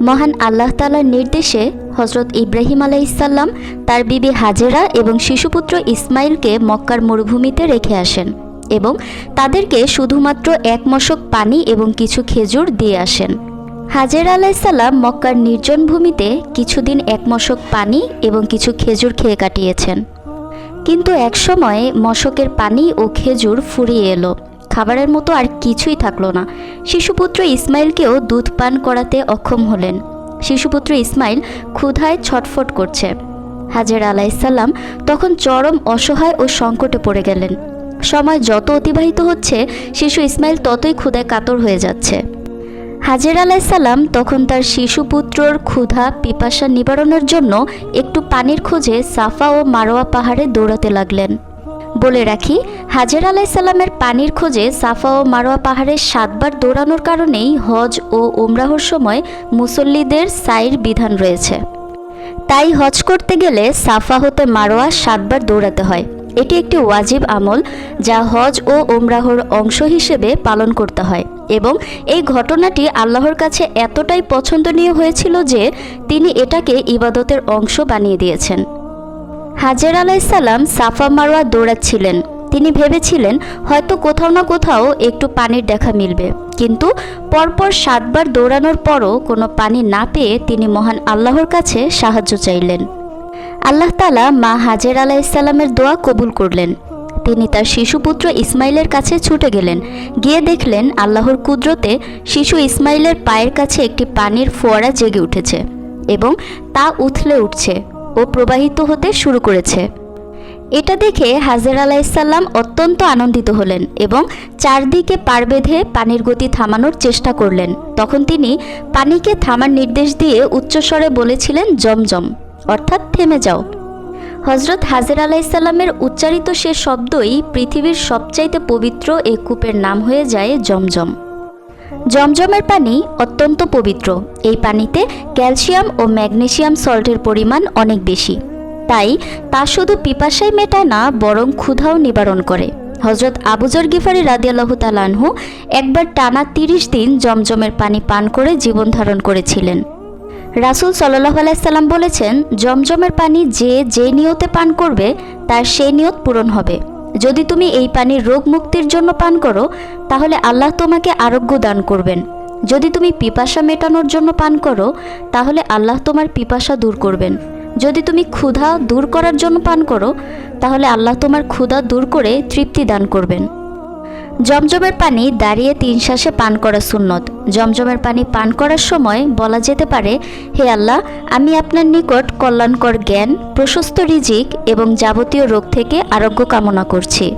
মহান আল্লাহ তালার নির্দেশে হজরত ইব্রাহিম আলাইসাল্লাম তার বিবি হাজেরা এবং শিশুপুত্র ইসমাইলকে মক্কার মরুভূমিতে রেখে আসেন এবং তাদেরকে শুধুমাত্র এক মশক পানি এবং কিছু খেজুর দিয়ে আসেন। হাজের আলাইসাল্লাম মক্কার নির্জন ভূমিতে কিছুদিন এক মশক পানি এবং কিছু খেজুর খেয়ে কাটিয়েছেন। কিন্তু একসময় মশকের পানি ও খেজুর ফুরিয়ে এলো। খাবারের মতো আর কিছুই থাকল না। শিশুপুত্র ইসমাইলকেও দুধ পান করাতে অক্ষম হলেন। শিশুপুত্র ইসমাইল ক্ষুধায় ছটফট করছে। হাজের আলাইসাল্লাম তখন চরম অসহায় ও সংকটে পড়ে গেলেন। সময় যত অতিবাহিত হচ্ছে, শিশু ইসমাইল ততই ক্ষুধায় কাতর হয়ে যাচ্ছে। হাজের আলাইসাল্লাম তখন তার শিশুপুত্রর ক্ষুধা, পিপাসা নিবারণের জন্য একটু পানির খোঁজে সাফা ও মারোয়া পাহাড়ে দৌড়াতে লাগলেন। বলে রাখি হাজের আলাইসাল্লামের পানির খোঁজে সাফা ও মারোয়া পাহাড়ে সাতবার দৌড়ানোর কারণেই হজ ও উমরাহর সময় মুসল্লিদের সাইর বিধান রয়েছে। তাই হজ করতে গেলে সাফা হতে মারোয়া সাতবার দৌড়াতে হয়। এটি একটি ওয়াজিব আমল যা হজ ও ওমরাহর অংশ হিসেবে পালন করতে হয় এবং এই ঘটনাটি আল্লাহর কাছে এতটাই পছন্দনীয় হয়েছিল যে তিনি এটাকে ইবাদতের অংশ বানিয়ে দিয়েছেন। হাজের আলাইসাল্লাম সাফা মারোয়া দৌড়াচ্ছিলেন। তিনি ভেবেছিলেন হয়তো কোথাও না কোথাও একটু পানির দেখা মিলবে। কিন্তু পরপর সাতবার দৌড়ানোর পরও কোনো পানি না পেয়ে তিনি মহান আল্লাহর কাছে সাহায্য চাইলেন। আল্লাহ তালা মা হাজের আলাইসাল্লামের দোয়া কবুল করলেন। তিনি তার শিশুপুত্র ইসমাইলের কাছে ছুটে গেলেন। গিয়ে দেখলেন আল্লাহর কুদরতে শিশু ইসমাইলের পায়ের কাছে একটি পানির ফোয়ারা জেগে উঠেছে এবং তা উথলে উঠছে ও প্রবাহিত হতে শুরু করেছে। এটা দেখে হাজের আলাইসাল্লাম অত্যন্ত আনন্দিত হলেন এবং চারদিকে পার বেঁধে পানির গতি থামানোর চেষ্টা করলেন। তখন তিনি পানিকে থামার নির্দেশ দিয়ে উচ্চস্বরে বলেছিলেন, জমজম, অর্থাৎ থেমে যাও। হজরত হাজের আলাইসাল্লামের উচ্চারিত সে শব্দই পৃথিবীর সবচাইতে পবিত্র এ কূপের নাম হয়ে যায় জমজম। জমজমের পানি অত্যন্ত পবিত্র। এই পানিতে ক্যালসিয়াম ও ম্যাগনেসিয়াম সল্টের পরিমাণ অনেক বেশি। তাই তা শুধু পিপাসাই মেটায় না, বরং ক্ষুধাও নিবারণ করে। হজরত আবুজর গিফারি রাদিয়াল্লাহু তালানহু একবার টানা তিরিশ দিন জমজমের পানি পান করে জীবন ধারণ করেছিলেন। রাসুল সাল্লাহ আলাইসাল্লাম বলেছেন, জমজমের পানি যে যে নিয়তে পান করবে, তার সেই নিয়ত পূরণ হবে। যদি তুমি এই পানি রোগ মুক্তির জন্য পান করো, তাহলে আল্লাহ তোমাকে আরোগ্য দান করবেন। যদি তুমি পিপাসা মেটানোর জন্য পান করো, তাহলে আল্লাহ তোমার পিপাসা দূর করবেন। যদি তুমি ক্ষুধা দূর করার জন্য পান করো, তাহলে আল্লাহ তোমার ক্ষুধা দূর করে তৃপ্তি দান করবেন। জমজমের পানি দাঁড়িয়ে তিন শ্বাসে পান করা সুন্নত। জমজমের পানি পান করার সময় বলা যেতে পারে, হে আল্লাহ, আমি আপনার নিকট কল্যাণকর জ্ঞান, প্রশস্ত রিজিক এবং যাবতীয় রোগ থেকে আরোগ্য কামনা করছি।